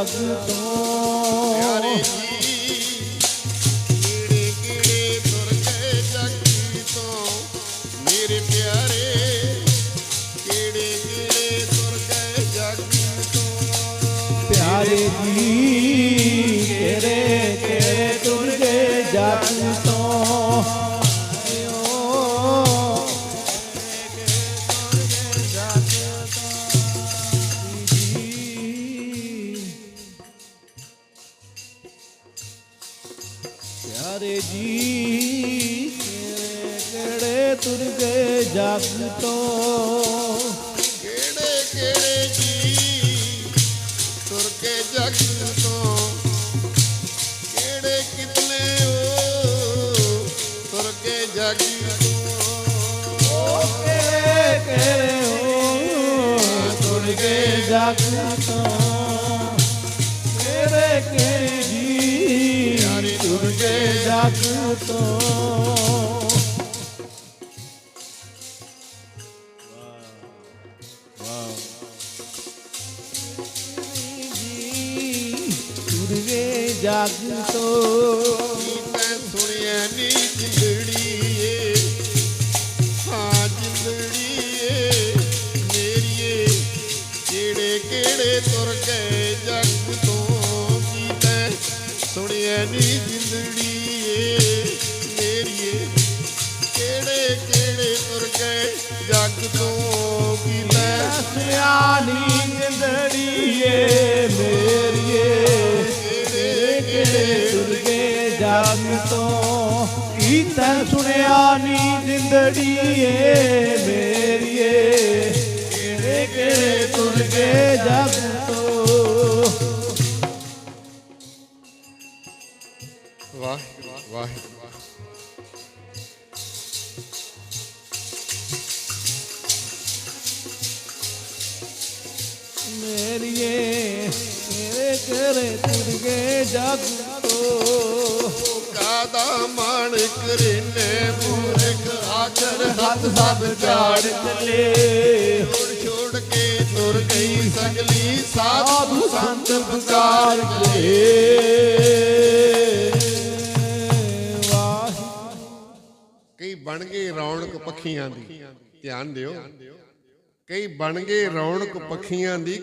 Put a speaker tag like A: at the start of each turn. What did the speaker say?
A: ਜਗ ਤੋਂ।
B: ਕਿਹੜੇ ਕਿਹੜੇ ਪਿਆਰੇ ਜੀ ਕਿਹੜੇ ਕਿਹੜੇ ਤੁਰ ਗਏ ਜੱਗੀ ਤੋਂ। ਮੇਰੇ ਪਿਆਰੇ ਕਿਹੜੇ ਕਿਹੜੇ ਤੁਰ ਗਏ ਜੱਗੀ ਤੋਂ।
A: ਪਿਆਰੇ ਜੀ ਤੇਰੇ ਤੇਰੇ ਪਿਆਰੇ ਜੀ, ਕਿਹੜੇ ਤੁਰ ਗਏ ਜਗ ਤੋਂ
B: ਕਿਹੜੇ ਕਿਹੜੇ ਜੀ ਤੁਰ ਕੇ ਜੱਗ ਤੋਂ ਕਿਹੜੇ ਕਿਤਨੇ ਜਗ ਤੋਂ। ਮੈਂ ਸੁਣਿਆ ਨੀ ਜਿੰਦੜੀਏ। ਹਾਂ ਜਿੰਦੜੀਏ ਮੇਰੀਏ ਕਿਹੜੇ ਕਿਹੜੇ ਤੁਰ ਗਏ ਜੱਗ ਤੋਂ। ਕੀ ਤੈਂ ਸੁਣਿਆ ਨੀ ਜਿੰਦੜੀਏ। ਜਗ ਤੋਂ ਕੀ ਤੈਂ
A: ਸੁਣਿਆ ਨੀ ਜਿੰਦੜੀਏ ਮੇਰੀਏ। ਕਿਹੜੇ ਕਿਹੜੇ ਤੁਰ ਗਏ ਜਗ ਤੋਂ?
B: ਵਾਹ ਵਾਹ
A: ਮੇਰੀਏ, ਕਿਹੜੇ ਕਿਹੜੇ ਤੁਰ ਗਏ ਜਗ
B: ਕਾਦਾ ਮਾਣ ਕਰੀਨੇ ਮੂਰਖ, ਆਖਰ ਹੱਥ ਸਭ ਝਾੜ
A: ਚੱਲੇ
B: ਛੋੜ ਛੋੜ ਕੇ ਤੁਰ ਗਈ ਸਗਲੀ ਸਾਧੂ ਸੰਤ ਪੁਕਾਰ ਕੇ। ਕਈ ਬਣ ਗਏ ਰੌਣਕ ਪੱਖੀਆਂ ਦੀ, ਧਿਆਨ ਦਿਓ। ਕਈ ਬਣ ਗਏ ਰੌਣਕ ਪੱਖੀਆਂ ਦੀ